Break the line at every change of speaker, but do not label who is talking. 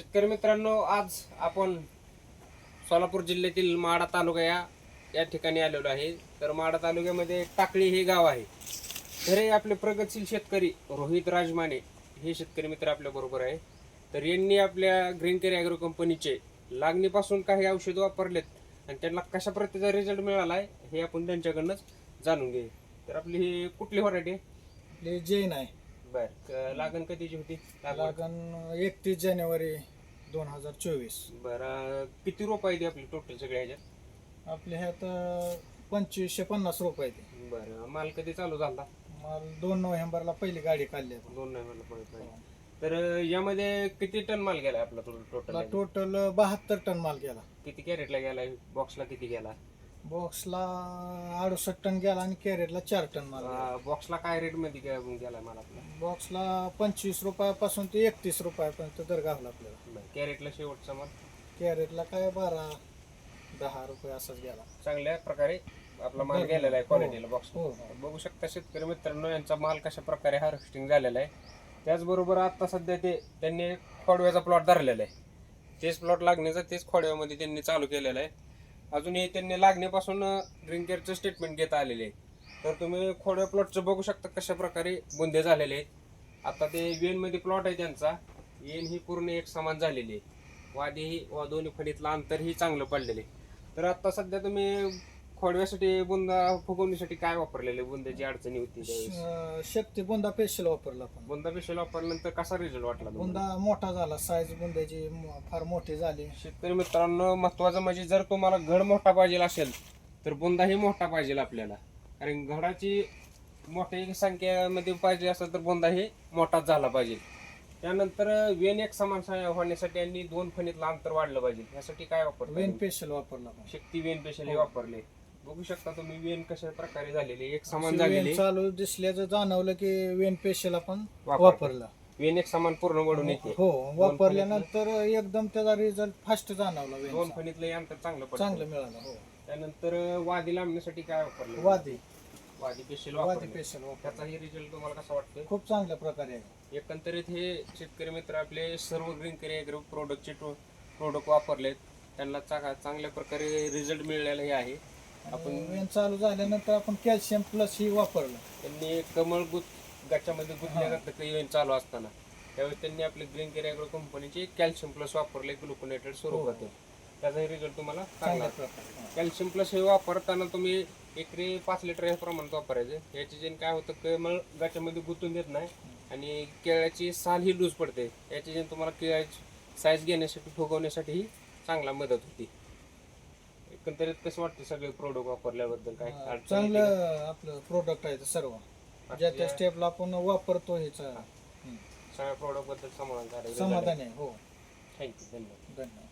शेतकरी मित्रांनो आज आपण सोलापूर जिल्ह्यातील माडा तालुका या या ठिकाणी आलेलो आहे. तर माडा तालुक्यामध्ये टाकळी हे गाव आहे. तर हे आपले प्रगतशील शेतकरी रोहित राजमाने हे शेतकरी मित्र आपल्या बरोबर आहे. तर यांनी आपल्या ग्रीन केअर ॲग्रो कंपनीचे लागणीपासून काही औषधं वापरलेत आणि त्यांना कशा प्रकारचा रिझल्ट मिळाला आहे हे आपण त्यांच्याकडनंच जाणून घेऊ. तर आपली ही कुठली व्हरायटी
आपली जैन आहे
बर. क- लागण कधीची होती? लागवड
लागण एकतीस जानेवारी दोन हजार चोवीस.
बरं किती रोप आहे आपली टोटल सगळ्या ह्याच्यात?
आपल्या ह्यात अं, पंचवीसशे पन्नास रुपये ते
बरं माल कधी चालू झाला?
माल दोन नोव्हेंबरला पहिली गाडी काढली आपण.
दोन मला पडत नाही तर यामध्ये किती टन माल गेला आपला टोटल
आपला टोटल बहात्तर टन माल गेला.
किती कॅरेटला गेला बॉक्सला किती गेला?
बॉक्सला अडुसष्ट टन गेला आणि कॅरेटला चार टन माल.
बॉक्सला काय रेटमध्ये गे- गेला माल आपला?
बॉक्सला पंचवीस रुपयापासून ते एकतीस रुपयापर्यंत दर घालला आपल्याला.
कॅरेटला शेवटचा माल?
कॅरेटला काय बारा दहा रुपये असाच गेला.
चांगल्या प्रकारे आपला माल. गेलेला आहे
हो.
क्वालिटीला बॉक्स
हो
बघू शकता शेतकरी मित्रांनो यांचा माल कशा प्रकारे हार्वेस्टिंग झालेला आहे. त्याचबरोबर आता सध्या ते त्यांनी खोडव्याचा प्लॉट धरलेला आहे. तेच प्लॉट लागण्याचा तेच खोडव्यामध्ये त्यांनी चालू केलेलं आहे. अजूनही त्यांनी लागण्यापासून ग्रीन केअरचं स्टेटमेंट घेत आलेले आहे तर तुम्ही खोड्या प्लॉटचं बघू शकता कशा प्रकारे बुंदे झालेले आहेत. आता ते वेनमध्ये प्लॉट आहे त्यांचा. वेन ही पूर्ण एक समान झालेली आहे. वादी ही दोन्ही फडीतलं अंतरही चांगलं पडलेले तर आता सध्या तुम्ही खोडव्यासाठी बुंदा फुगवणीसाठी काय वापरलेले? बुंद्याची अडचणी होती त्यावेळेस.
शक्ती बुंदा पेशल वापरला आपण.
बुंदा पेशल वापरल्यानंतर कसा रिझल्ट वाटला तुम्हाला?
बुंदा मोठा झाला. साईज बुंद्याची म- फार मोठी झाली.
शेतकरी मित्रांनो महत्वाचं म्हणजे जर तुम्हाला घड मोठा पाहिजे असेल तर बुंदाही मोठा पाहिजे आपल्याला. कारण घडाची मोठ्या संख्येमध्ये पाहिजे असेल तर बुंदाही मोठाच झाला पाहिजे. त्यानंतर वेन एक समान सा- होण्यासाठी यांनी दोन फणीतलं अंतर वाढलं पाहिजे. यासाठी काय वापरलं
वेन पेशल वापरला आपण.
शक्ती वेन पेशल हे
हो.
वापरले. बघू शकता तुम्ही वेन कशा प्रकारे झालेली एक समान झालेली
वेन चालू दिसल्याचं जाणवलं की वेन पेशल आपण
वापरलं. वेन एक समान पूर्ण वळून येते.
हो वापरल्यानंतर एकदम त्याचा रिझल्ट फास्ट जाणवला
दोन
वेनचा.
फणीतलं हे अंतर चांगलं
चांगलं मिळालं हो.
त्यानंतर वादी लांबण्यासाठी काय वापरलं?
वादी.
वादी पेशल
वादी
वापरले.
पेशल वापर
त्याचाही रिझल्ट तुम्हाला कसा वाटतोय?
खूप चांगल्या प्रकारे आहे.
एकंदरीत हे शेतकरी मित्र आपले सर्व ग्रीन केअर ॲग्रो प्रोडक्टचे प्रोडक्ट वापरलेत. त्यांना चांगल्या प्रकारे रिझल्ट मिळालेला हे आहे. आपण
वेन चालू झाल्यानंतर आपण कॅल्शियम प्लस ही वापरलं.
त्यांनी कमळ गुत गाच्यामध्ये गुंतल्या जातं काही वेळ चालू असताना त्यावेळेस त्यांनी आपले ग्रीन केअर ॲग्रो कंपनीचे कॅल्शियम प्लस वापरले ग्लुकोनेटेड स्वरूपात त्याचाही रिझल्ट तुम्हाला चांगला कॅल्शियम प्लस हे. वापरताना तुम्ही एकरी पाच लिटर या प्रमाणात वापरायचं. याची जेन काय होतं कमळ गाच्यामध्ये गुंतून देत नाही आणि केळ्याची साल ही लूज पडते. याची जेन तुम्हाला केळ्याची साईज घेण्यासाठी फुगवण्यासाठी चांगला मदत होती. एकंदरीत कसं वाटतं सगळे प्रोडक्ट वापरल्याबद्दल? काय अडचण?
चांगलं आपलं प्रोडक्ट आहे ते सर्व. ज्या त्या स्टेपला आपण वापरतो हेच
सगळ्या प्रोडक्टबद्दल समाधान
समाधान आहे हो.
थँक्यू धन्यवाद.
धन्यवाद.